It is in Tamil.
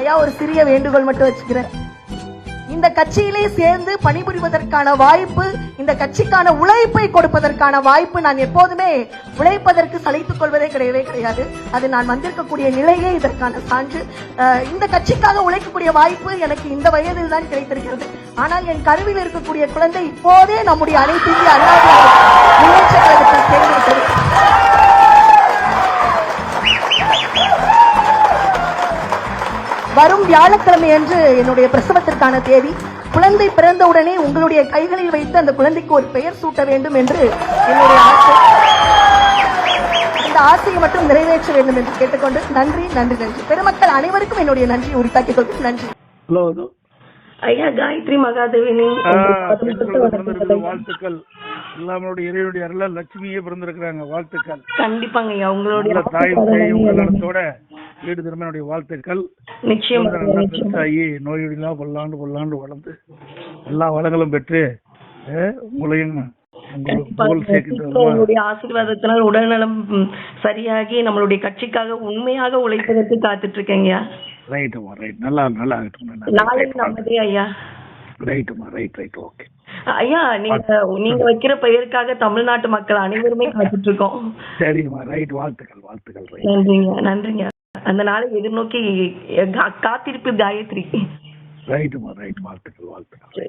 ஐயா ஒரு சிறிய வேண்டுகோள் மட்டும் வச்சுக்கிறேன். இந்த கட்சியிலே சேர்ந்து பணிபுரிவதற்கான வாய்ப்பு இந்த கட்சிக்கான உழைப்பை கொடுப்பதற்கான வாய்ப்பு நான் எப்போதுமே உழைப்பதற்கு சளைத்துக் கொள்வதே கிடையவே கிடையாது. அது நான் வந்திருக்கக்கூடிய நிலையே இதற்கான சான்று. இந்த கட்சிக்காக உழைக்கக்கூடிய வாய்ப்பு எனக்கு இந்த வயதில் தான் கிடைத்திருக்கிறது. ஆனால் என் கருவில் இருக்கக்கூடிய குழந்தை இப்போதே நம்முடைய அனைத்து இந்திய அண்ணா வரும் வியாழக்கிழமை அன்று என்னுடைய பிரசவத்திற்கான தேதி. குழந்தை பிறந்தவுடனே உங்களுடைய கைகளில் வைத்து அந்த குழந்தைக்கு ஒரு பெயர் சூட்ட வேண்டும் என்று என்னுடைய ஆசை. அந்த ஆசையை மட்டும் நிறைவேற்ற வேண்டும் என்று கேட்டுக்கொண்டு நன்றி நன்றி நன்றி. பெருமக்கள் அனைவருக்கும் என்னுடைய நன்றி உரித்தாக்கிக் கொள்கிறேன். நன்றி. ஹலோ ஐயா காயத்ரி மகாதேவினி. வாழ்த்துக்கள். எல்லாமோட இறைவனுடைய அருள லட்சுமியே பிறந்திருக்கிறாங்க. வாழ்த்துக்கள். கண்டிப்பாங்க ஐயா உங்களுடைய தாய் சேய் வீடு வாழ்த்துக்கள் நிச்சயம் குழந்தை நல்லா பெருசாகி நோயொடிலாம் பல்லாண்டு பல்லாண்டு வளர்ந்து எல்லா வளங்களும் பெற்று உங்களையும் உங்களுடைய ஆசீர்வாதத்தினால் உடல்நலம் சரியாகி நம்மளுடைய கட்சிக்காக உண்மையாக உழைப்பதற்கு காத்துட்டு இருக்கேங்க ரைட்டுமா ரைட் நல்லா நல்லா நாளை நமதே ஐயா. ரைட்டுமா ரைட் ரைட் ஓகே ஐயா நீங்க நீங்க வைக்கிற பெயருக்காக தமிழ்நாட்டு மக்கள் அனைவருமே காத்துட்டு இருக்கோம் சரிம்மா ரைட் வாழ்த்துக்கள் வாழ்த்துக்கள் நன்றிங்க நன்றிங்க. அந்த நாளை எதிர்நோக்கி கா- காத்திருப்பு காயத்ரி. ரைட்டுமா ரைட் வாழ்த்துக்கள் வாழ்த்துக்கள்.